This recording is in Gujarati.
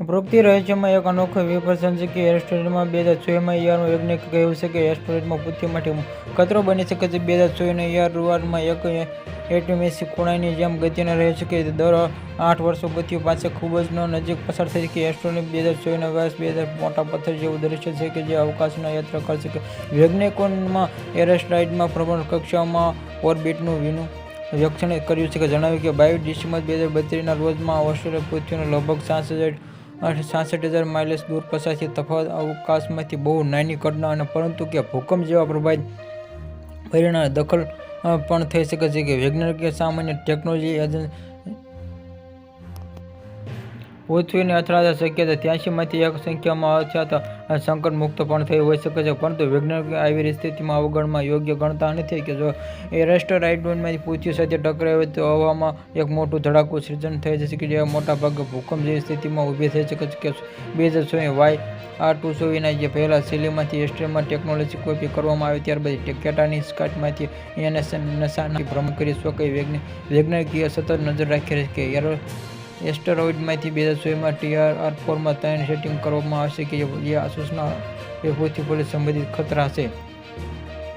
ઉપરોક્ત રહસ્યમાં એક અનોખો વિપર્શન છે કે એસ્ટ્રોઇડમાં બે હજાર છમાં યારમાં વૈજ્ઞાનિક કહ્યું છે કે એસ્ટ્રોઇડમાં પૃથ્વી માટે ખતરો બની શકે છે. બે હજાર ચોવીસના યાર રૂવારમાં એક એટમેસી ખૂણાની જેમ ગતિને રહે છે કે દર આઠ વર્ષો પૃથ્વી પાસે ખૂબ જ નજીક પસાર થઈ કે એસ્ટ્રોઇડ બે હજાર ચોવીસના વર્ષ બે હજાર મોટા પથ્થર જેવું દ્રશ્ય છે કે જે અવકાશના યાત્રા કરશે કે વૈજ્ઞાનિકોમાં એરેસ્ટાઇડમાં પ્રબળ કક્ષામાં ઓર્બિટનું વિનું વ્યક્ષણ કર્યું છે કે જણાવ્યું કે બાવીસ ડિસેમ્બર બે હજાર બત્રીસના રોજમાં ઓસ્ટ્રેલિયા પૃથ્વીનો લગભગ સાસઠ સાસઠ હજાર માઇલ્સ દૂર પસારથી તફાવત. અવકાશમાંથી બહુ નાની ઘટના અને પરંતુ કે ભૂકંપ જેવા પ્રભાવિત પરિણામે દખલ પણ થઈ શકે છે કે વૈજ્ઞાનિક સામાન્ય ટેકનોલોજી એજન્સી પૃથ્વીની અથડાતા શક્યતા ત્યાંસીમાંથી એક સંખ્યામાં અથડાતા સંકટ મુક્ત પણ થઈ હોઈ શકે છે. પરંતુ વૈજ્ઞાનિક આવી સ્થિતિમાં અવગણમાં યોગ્ય ગણતા નથી કે જો એરેસ્ટરાઇડોનમાંથી પૃથ્વી સાથે ટકરાવે તો હવામાં એક મોટું ધડાકું સર્જન થઈ જશે કે જે મોટાભાગે ભૂકંપ જેવી સ્થિતિમાં ઊભી થઈ શકે છે કે બે હજાર સો વાય આર ટુ સોવીના જે પહેલાં સિલીમાંથી એસ્ટ્રીમાં ટેકનોલોજી કોપી કરવામાં આવી ત્યારબાદ કેટાની સ્કાટમાંથી એનએસએન નશાના ભ્રમ કરી શકે વૈજ્ઞાનિક વૈજ્ઞાનિકોએ સતત નજર રાખી રહી કે એરો એસ્ટરોઇડમાંથી બે હજાર સોળમાં ટીઆર આર ફોરમાં ત્રણ સેટિંગ કરવામાં આવશે કે જે આસુસના સૂચના પોલીસ સંબંધિત ખતરા છે